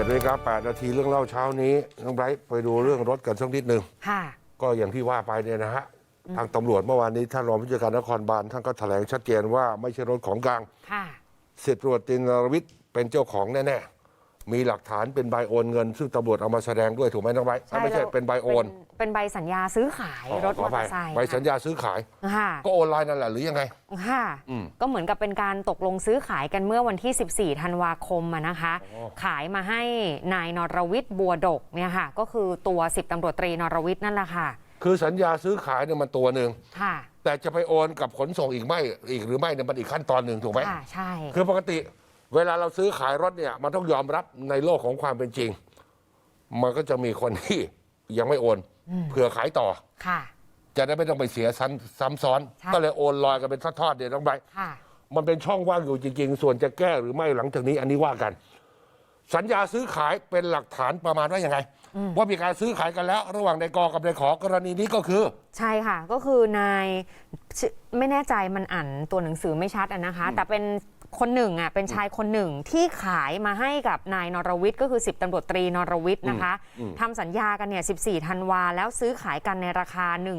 จ็ดนาฬิกาแปดนาทีเรื่องเล่าเช้านี้น้องไบรท์ไปดูเรื่องรถกันสักนิดหนึ่งค่ะ ก็อย่างที่ว่าไปเนี่ยนะฮะ ทางตำรวจเมื่อวานนี้ท่านรองผู้จัดการนครบาลท่านก็แถลงชัดเจนว่าไม่ใช่รถของกลางค่ะสิบตำรวจตรีนรวิทย์เป็นเจ้าของแน่ ๆ มีหลักฐานเป็นใบโอนเงิน ซึ่งตำรวจเอามาแสดงด้วยถูกไหมน้องไบรท์ไม่ใช่แล้วเป็นใบโอนเป็นเป็นใบสัญญาซื้อขายรถขมออไปเตอร์ไซค์ใบสัญญาซื้อขาย ค่ะก็โอนไลน์นั่นแหละหรือยังไง ค่ะ อืม ก็เหมือนกับเป็นการตกลงซื้อขายกันเมื่อวันที่ 14 ธันวาคมอะนะคะอ๋อขายมาให้นายนรวิทย์บัวดกเนี่ยค่ะ ก็คือตัวสิบตำรวจตรีนรวิทย์นั่นแหละค่ะ คือสัญญาซื้อขายเนี่ยมันตัวหนึ่งค่ะ แต่จะไปโอนกับขนส่งอีกไม่อีกหรือไม่เนี่ยมันอีกขั้นตอนหนึ่งถูกไหม ค่ะ ใช่ คือปกติ เวลาเราซื้อขายรถเนี่ยมันต้องยอมรับในโลกของความเป็นจริง มันก็จะมีคนที่ยังไม่โอนเผื่อขายต่อ ค่ะ จะได้ไม่ต้องไปเสียซ้ำซ้ำซ้อน ใช่ ก็เลยโอนลอยกันเป็นทอดๆเดี๋ยวน้องใบร์ทค่ะ มันเป็นช่องว่างอยู่จริง ๆ ส่วนจะแก้หรือไม่หลังจากนี้อันนี้ว่ากัน สัญญาซื้อขายเป็นหลักฐานประมาณว่ายังไง ว่ามีการซื้อขายกันแล้ว ระหว่างนายกอกับนายขอกรณีนี้ก็คือ ใช่ค่ะ ก็คือนายชื่อไม่แน่ใจมันอ่านตัวหนังสือไม่ชัดอะนะคะ แต่เป็น คนหนึ่งอะเป็นชายคนหนึ่งที่ขายมาให้กับนายนรวิทย์ก็คือ 10ตำรวจตรีนรวิทย์นะคะทำสัญญากันเนี่ย 14 ธันวา แล้วซื้อขายกันในราคา 1 1 3 0 0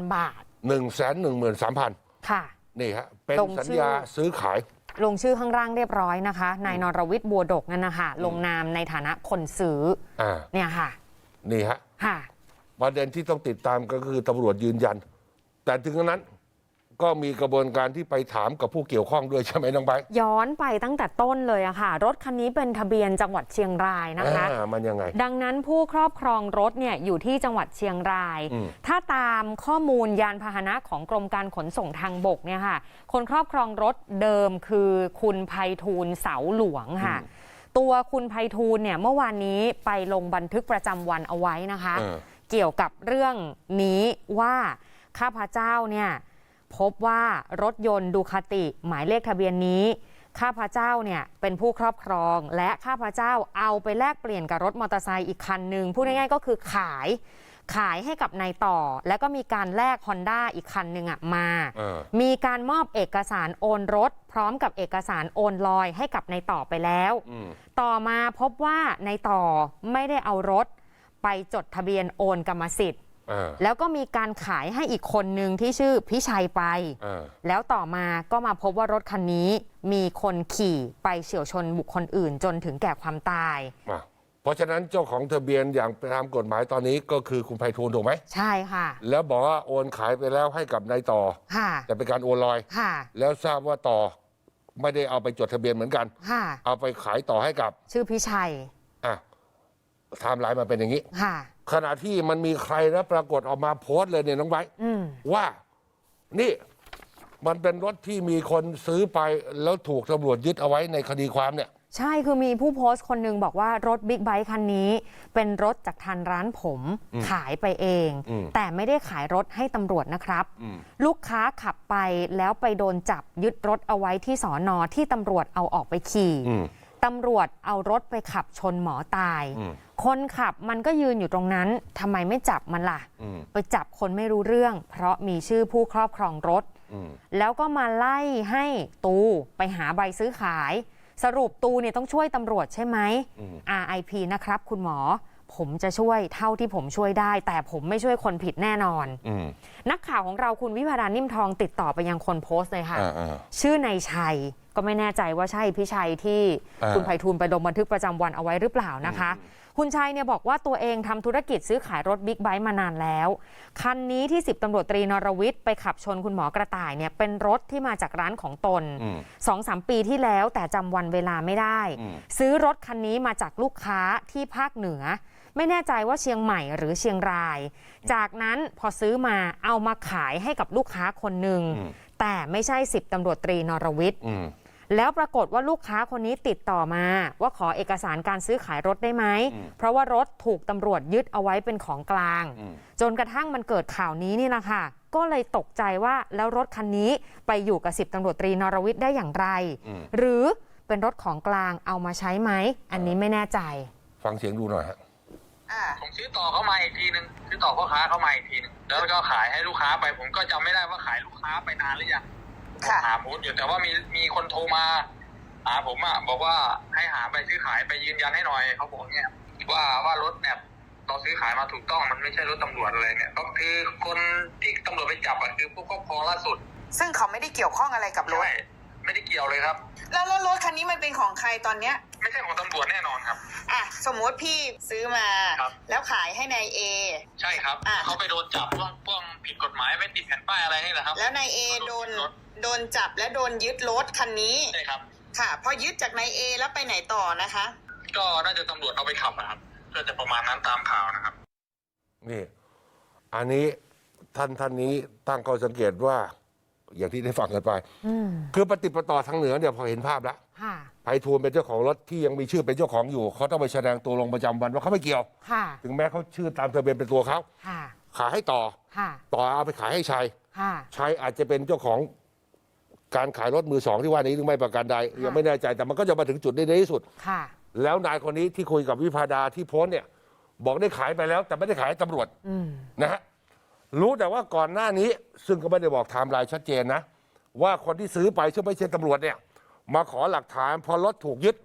0 บาท1นึ่งแสนหนึ่งหมื่นสามพันค่ะ นี่ฮะ เป็นลงชื่อสัญญาซื้อขายลงชื่อข้างล่างเรียบร้อยนะคะ นายนรวิทย์บัวดกนั่นนะคะลงนามในฐานะคนซื้ออ่าเนี่ยค่ะ นี่ฮะค่ะประเด็นที่ต้องติดตามก็คือตำรวจยืนยัน แต่ถึงนั้น ก็มีกระบวนการที่ไปถามกับผู้เกี่ยวข้องด้วยใช่ไหมน้องใบร์ทย้อนไปตั้งแต่ต้นเลยอะค่ะ รถคันนี้เป็นทะเบียนจังหวัดเชียงรายนะคะ อ่ามันยังไง ดังนั้นผู้ครอบครองรถเนี่ยอยู่ที่จังหวัดเชียงราย อืม ถ้าตามข้อมูลยานพาหนะของกรมการขนส่งทางบกเนี่ยค่ะ คนครอบครองรถเดิมคือคุณไพฑูรย์เสาหลวงค่ะ ตัวคุณไพฑูรย์เนี่ยเมื่อวานนี้ไปลงบันทึกประจำวันเอาไว้นะคะ เออ เกี่ยวกับเรื่องนี้ว่าข้าพเจ้าเนี่ย พบว่ารถยนต์ดูคาติ หมายเลขทะเบียนนี้ ข้าพเจ้าเนี่ยเป็นผู้ครอบครอง และข้าพเจ้าเอาไปแลกเปลี่ยนกับรถมอเตอร์ไซค์อีกคันหนึ่งพูดง่ายๆก็คือขายขายให้กับนายต่อ แล้วก็มีการแลกฮอนด้าอีกคันหนึ่งอะมา เออ มีการมอบเอกสารโอนรถ พร้อมกับเอกสารโอนลอยให้กับนายต่อไปแล้ว อืม ต่อมาพบว่าในต่อไม่ได้เอารถ ไปจดทะเบียนโอนกรรมสิทธิ์เออ แล้วก็มีการขายให้อีกคนหนึ่งที่ชื่อพิชัยไปเออแล้วต่อมาก็มาพบว่ารถคันนี้มีคนขี่ไปเฉียวชนบุคคลอื่นจนถึงแก่ความตายมาเพราะฉะนั้นเจ้าของทะเบียนอย่างตามกฎหมายตอนนี้ก็คือคุณไพฑูรย์ถูกไหมใช่ค่ะ แล้วบอกว่าโอนขายไปแล้วให้กับนายต่อค่ะแต่เป็นการโอนลอยค่ะแล้วทราบว่าต่อไม่ได้เอาไปจดทะเบียนเหมือนกันค่ะเอาไปขายต่อให้กับ ชื่อพิชัยอะ ไทม์ไลน์มาเป็นอย่างนี้ ค่ะ ขณะที่มันมีใครนะปรากฏออกมาโพสต์เลยเนี่ยน้องไบร์ทอืม ว่านี่มันเป็นรถที่มีคนซื้อไปแล้วถูกตำรวจยึดเอาไว้ในคดีความเนี่ย ใช่คือมีผู้โพสต์คนหนึ่งบอกว่ารถบิ๊กไบค์คันนี้ เป็นรถจากทางร้านผมขายไปเอง อืม แต่ไม่ได้ขายรถให้ตำรวจนะครับอืมลูกค้าขับไปแล้วไปโดนจับยึดรถเอาไว้ที่สอนอที่ตำรวจเอาออกไปขี่ อืม ตำรวจเอารถไปขับชนหมอตายอืมคนขับมันก็ยืนอยู่ตรงนั้นทำไมไม่จับมันล่ะอืมไปจับคนไม่รู้เรื่อง เพราะมีชื่อผู้ครอบครองรถอืมแล้วก็มาไล่ให้ตูไปหาใบซื้อขาย สรุปตูเนี่ยต้องช่วยตำรวจใช่ไหมอืม RIP นะครับคุณหมอผมจะช่วยเท่าที่ผมช่วยได้ แต่ผมไม่ช่วยคนผิดแน่นอนอืมนักข่าวของเราคุณวิพาดานิ่มทองติดต่อไปยังคนโพสต์เลยค่ะอ่าอ่าชื่อนายชัย ก็ไม่แน่ใจว่าใช่พี่ชัยที่อ่าคุณไพฑูรย์ไปลงบันทึกประจำวันเอาไว้หรือเปล่านะคะ คุณชัยเนี่ยบอกว่าตัวเองทำธุรกิจซื้อขายรถบิ๊กไบค์มานานแล้ว คันนี้ที่ 10ตำรวจตรีนรวิทย์ไปขับชนคุณหมอกระต่ายเนี่ยเป็นรถที่มาจากร้านของตนอืมสองสามปีที่แล้วแต่จำวันเวลาไม่ได้อืมซื้อรถคันนี้มาจากลูกค้าที่ภาคเหนือไม่แน่ใจว่าเชียงใหม่หรือเชียงราย จากนั้นพอซื้อมาเอามาขายให้กับลูกค้าคนหนึ่งอืมแต่ไม่ใช่สิบตำรวจตรีนรวิทย์อืม แล้วปรากฏว่าลูกค้าคนนี้ติดต่อมา ว่าขอเอกสารการซื้อขายรถได้ไหมอืมเพราะว่ารถถูกตำรวจยึดเอาไว้เป็นของกลางอืมจนกระทั่งมันเกิดข่าวนี้นี่นะคะก็เลยตกใจว่าแล้วรถคันนี้ไปอยู่กับสิบตำรวจตรีนรวิทย์ได้อย่างไรอืมหรือเป็นรถของกลางเอามาใช้ไหม อันนี้ไม่แน่ใจ ฟังเสียงดูหน่อยฮะอ่าผมซื้อต่อเข้ามาอีกทีหนึ่งซื้อต่อพ่อค้าเข้ามาอีกทีหนึ่งแล้วก็ขายให้ลูกค้าไป ผมก็จำไม่ได้ว่าขายลูกค้าไปนานหรือยัง ค่ะถามพูดอยู่แต่ว่ามีมีคนโทรมาหาผมอะบอกว่าให้หาไปซื้อขายไปยืนยันให้หน่อยเขาบอกเนี่ยว่าว่ารถเนี่ยเราซื้อขายมาถูกต้องมันไม่ใช่รถตำรวจอะไรเนี่ยก็คือคนที่ตำรวจไปจับอะคือผู้ครอบครองล่าสุดซึ่งเขาไม่ได้เกี่ยวข้องอะไรกับรถ ใช่ไม่ได้เกี่ยวเลยครับ แล้วแล้วรถคันนี้มันเป็นของใครตอนเนี้ย ไม่ใช่ของตำรวจแน่นอนครับ อะ สมมติพี่ซื้อมา ครับ แล้วขายให้นายเอ ใช่ครับอะ เขาไปโดนจับพวกพวกผิดกฎหมายไม่ติดแผ่นป้ายอะไรนี่แหละครับแล้วนายเอโดนรถ โดนจับและโดนยึดรถคันนี้ ใช่ครับ ค่ะ พอยึดจากนายเอแล้วไปไหนต่อนะคะ ก็น่าจะตำรวจเอาไปขับนะครับก็จะประมาณนั้นตามข่าวนะครับ นี่ อันนี้ท่านท่านนี้ตั้งข้อสังเกตว่า อย่างที่ได้ฟังกันไป อืมคือปฏิปต่อทางเหนือเนี่ยพอเห็นภาพแล้วค่ะ ไพฑูรย์เป็นเจ้าของรถที่ยังมีชื่อเป็นเจ้าของอยู่ เขาต้องไปแสดงตัวลงประจำวันว่าเขาไม่เกี่ยว ค่ะ ถึงแม้เขาชื่อตามทะเบียนเป็นตัวเขาค่ะ ขายให้ต่อ ค่ะ ต่อเอาไปขายให้ชัยค่ะชัยอาจจะเป็นเจ้าของ การขายรถมือสองที่ว่านี้หรือไม่ประการใดยังไม่แน่ใจแต่มันก็จะมาถึงจุดนี้ในที่สุด ค่ะ แล้วนายคนนี้ที่คุยกับวิพาดาที่โพสต์เนี่ย บอกได้ขายไปแล้ว แต่ไม่ได้ขายให้ตำรวจอืม นะฮะรู้แต่ว่าก่อนหน้านี้ ซึ่งก็ไม่ได้บอกไทม์ไลน์ชัดเจนนะ ว่าคนที่ซื้อไปซึ่งไม่ใช่ตำรวจเนี่ย มาขอหลักฐานพอรถถูกยึด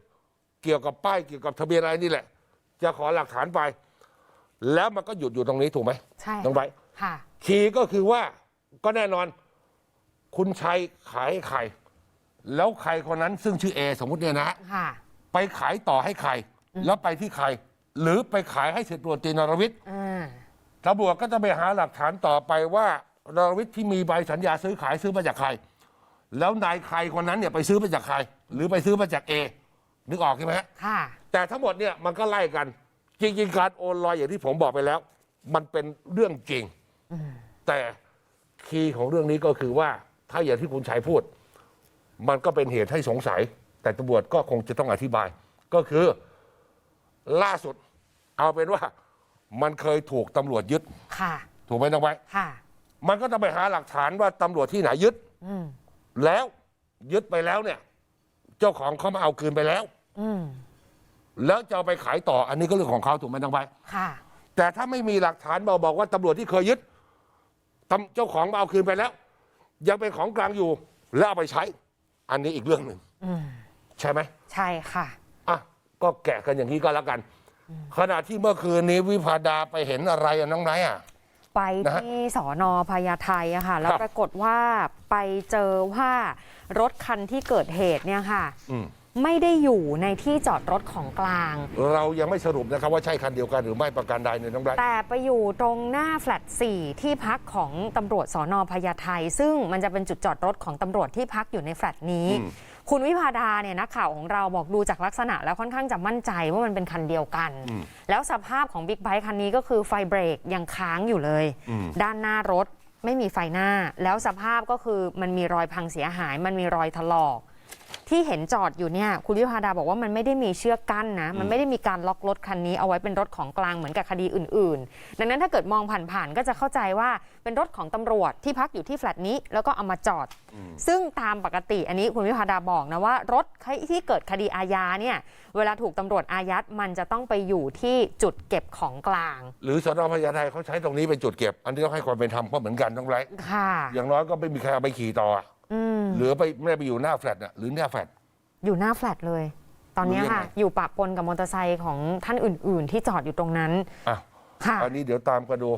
เกี่ยวกับป้ายเกี่ยวกับทะเบียนอะไรนี่แหละ จะขอหลักฐานไป แล้วมันก็หยุดอยู่ตรงนี้ถูกไหมใช่น้องไบร์ท ค่ะ คีย์ก็คือว่าก็แน่นอน คุณชัยขายให้ใคร แล้วใครคนนั้นซึ่งชื่อเอสมมุติเนี่ยนะ ค่ะ ไปขายต่อให้ใคร แล้วไปที่ใคร หรือไปขายให้สิบตำรวจตรีนรวิทย์อ่า ตำรวจก็จะไปหาหลักฐานต่อไปว่านรวิทย์ที่มีใบสัญญาซื้อขายซื้อมาจากใคร แล้วนายใครคนนั้นเนี่ยไปซื้อมาจากใคร หรือไปซื้อมาจากเอนึกออกใช่ไหมฮะ ค่ะ แต่ทั้งหมดเนี่ยมันก็ไล่กัน จริงๆการโอนลอยอย่างที่ผมบอกไปแล้ว มันเป็นเรื่องจริง แต่คีย์ของเรื่องนี้ก็คือว่า ถ้าอย่างที่คุณชัยพูด มันก็เป็นเหตุให้สงสัย แต่ตำรวจก็คงจะต้องอธิบาย ก็คือล่าสุด เอาเป็นว่า มันเคยถูกตำรวจยึด ค่ะ ถูกไหมน้องไว้ ค่ะ มันก็ต้องไปหาหลักฐานว่าตำรวจที่ไหนยึด อืม แล้วยึดไปแล้วเนี่ย เจ้าของเขามาเอาคืนไปแล้ว อืม แล้วจะเอาไปขายต่ออันนี้ก็เรื่องของเขาถูกไหมน้องไว้ ค่ะ แต่ถ้าไม่มีหลักฐานมาบอกว่าตำรวจที่เคยยึดตำเจ้าของมาเอาคืนไปแล้ว ยังเป็นของกลางอยู่ แล้วเอาไปใช้ อันนี้อีกเรื่องหนึ่งอืมใช่ไหมใช่ค่ะ อะก็แกะกันอย่างนี้ก็แล้วกัน ขณะที่เมื่อคืนนี้วิพาดาไปเห็นอะไรอะน้องไนท์อะ ไปนะฮะที่สอนอพญาไทอะค่ะ แล้วครับ ปรากฏว่าไปเจอว่ารถคันที่เกิดเหตุเนี่ยค่ะ อืม ไม่ได้อยู่ในที่จอดรถของกลาง เรายังไม่สรุปนะครับว่าใช่คันเดียวกันหรือไม่ประการใดเนี่ยน้องไนท์แต่ไปอยู่ตรงหน้าแฟลต4ที่พักของตำรวจสอนอพญาไทซึ่งมันจะเป็นจุดจอดรถของตำรวจที่พักอยู่ในแฟลตนี้ คุณวิพาดาเนี่ยนักข่าวของเราบอกดูจากลักษณะแล้วค่อนข้างจะมั่นใจว่ามันเป็นคันเดียวกัน แล้วสภาพของบิ๊กไบค์คันนี้ก็คือไฟเบรกยังค้างอยู่เลย ด้านหน้ารถไม่มีไฟหน้า แล้วสภาพก็คือมันมีรอยพังเสียหาย มันมีรอยถลอก ที่เห็นจอดอยู่เนี่ยคุณวิพาดาบอกว่ามันไม่ได้มีเชือกกั้นนะ มันไม่ได้มีการล็อกรถคันนี้เอาไว้เป็นรถของกลางเหมือนกับคดีอื่น ๆ ดังนั้นถ้าเกิดมองผ่านๆก็จะเข้าใจว่าเป็นรถของตำรวจที่พักอยู่ที่แฟลตนี้แล้วก็เอามาจอด ซึ่งตามปกติอันนี้คุณวิพาดาบอกนะว่ารถที่เกิดคดีอาญาเนี่ยเวลาถูกตำรวจอายัดมันจะต้องไปอยู่ที่จุดเก็บของกลาง หรือสนพญาไทเขาใช้ตรงนี้เป็นจุดเก็บ อันนี้ต้องให้ความเป็นธรรมก็เหมือนกันน้องไนท์ค่ะ อย่างน้อยก็ไม่มีใครเอาไปขี่ต่อ อะอืมหรือไปไม่ได้ไปอยู่หน้าแฟลตน่ะหรือหน้าแฟลต อยู่หน้าแฟลตเลย ตอนเนี้ยค่ะรู้ยังไงอยู่ปะปนกับมอเตอร์ไซค์ของท่านอื่น ๆ ที่จอดอยู่ตรงนั้นอะค่ะ อันนี้เดี๋ยวตามกันดู